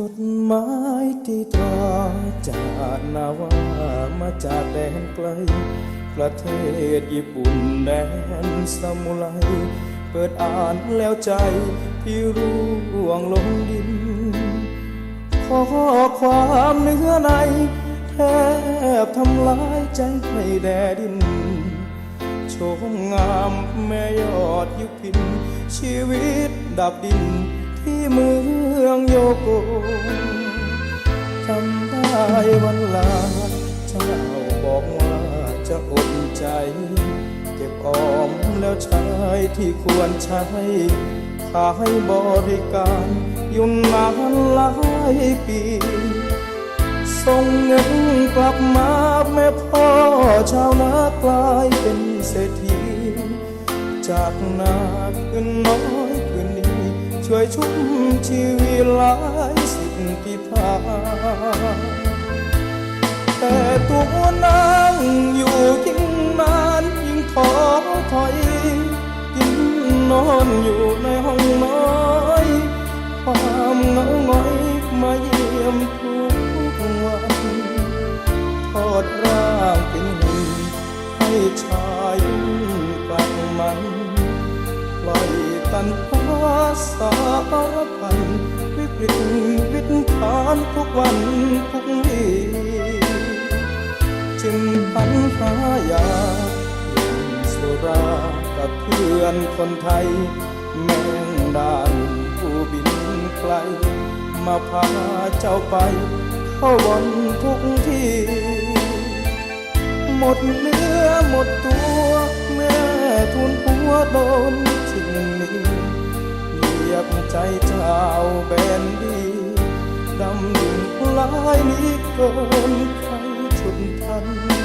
จดหมายที่ตราจากนาวามาจากแดนไกล ประเทศญี่ปุ่นแดนสมุไรเปิดอ่านแล้วใจ พี่ร่วงลงดินขอความเนื้อใน แทบทำลายใจให้แดดินชมงามแม่ยอดยุพิน ชีวิตดับดิน ที่เมืองโยโกจำได้วันลาเจ้าบอกว่าจะอดใจ เก็บออมแล้วใช้ที่ควรใช้ขายบริการยุ่นนานหลายปีส่งเงินกลับมาแม่พ่อชาวนากลายเป็นเศรษฐีจากนาขึ้นน้อยขึ้นนี้ ช่วยชุ่มชีวิตหลายสิบที่ผ่าแต่ตัวนางอยู่ยิ่งนานยิ่งท้อถอยกินนอนอยู่ในห้องน้อยความเหงาหงอยมาเยี่ยมทุกวันทอดร่างเป็นหุ่นให้ชาย วิกฤตวิตผ่านทุกวันทุกวีจึงพันหายาสุรากับเพื่อนคนไทย แมงดานผู้บินไกล มาพาเจ้าไปเข้าวันทุกที่ หมดเนื้อหมดตัว แม่ทุนหัวโดนทิ้งนี้ เหยียบใจเจ้าแบนดีดำดิ่งลายนี้เกินใครชุนทัน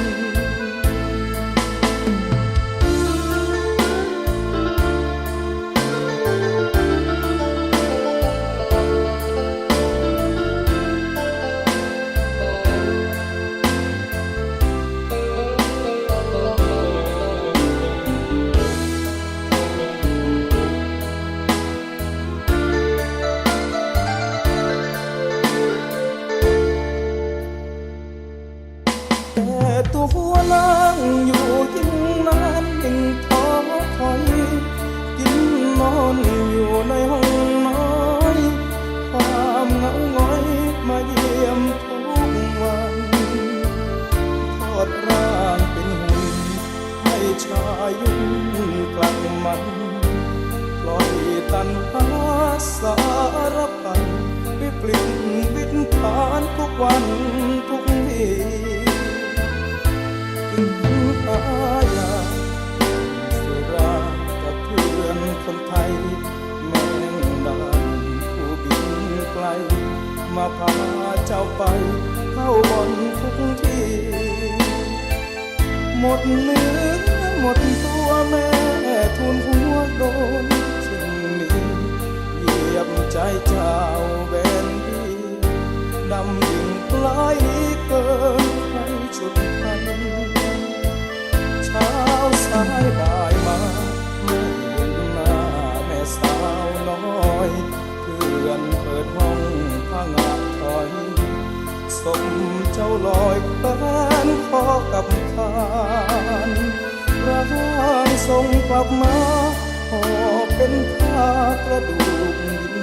ยุ่งกลับมันปล่อยตันหาสารพันวิปลิตวิตผ่านทุกวันทุกวีถึงหายาสุรากับเพื่อนคนไทยแม่งดานผู้บินไกล มาพาเจ้าไปเข้าบอนทุกที่หมดเนื้อ หมดตัวแม่ทุนหัวโดนสิ่งนี้เหยียบใจเจ้าแบนดีดำดิ่งปลายนี้เกินใครชุดพันเช้าสายบ่ายมาไม่เห็นหน้าแม่สาวน้อยเพื่อนเปิดห้องพางาถอยสมเจ้าลอยแฟนขอกับคาน ร่างทรงกลับมาหอเป็นผ้ากระดูกดิน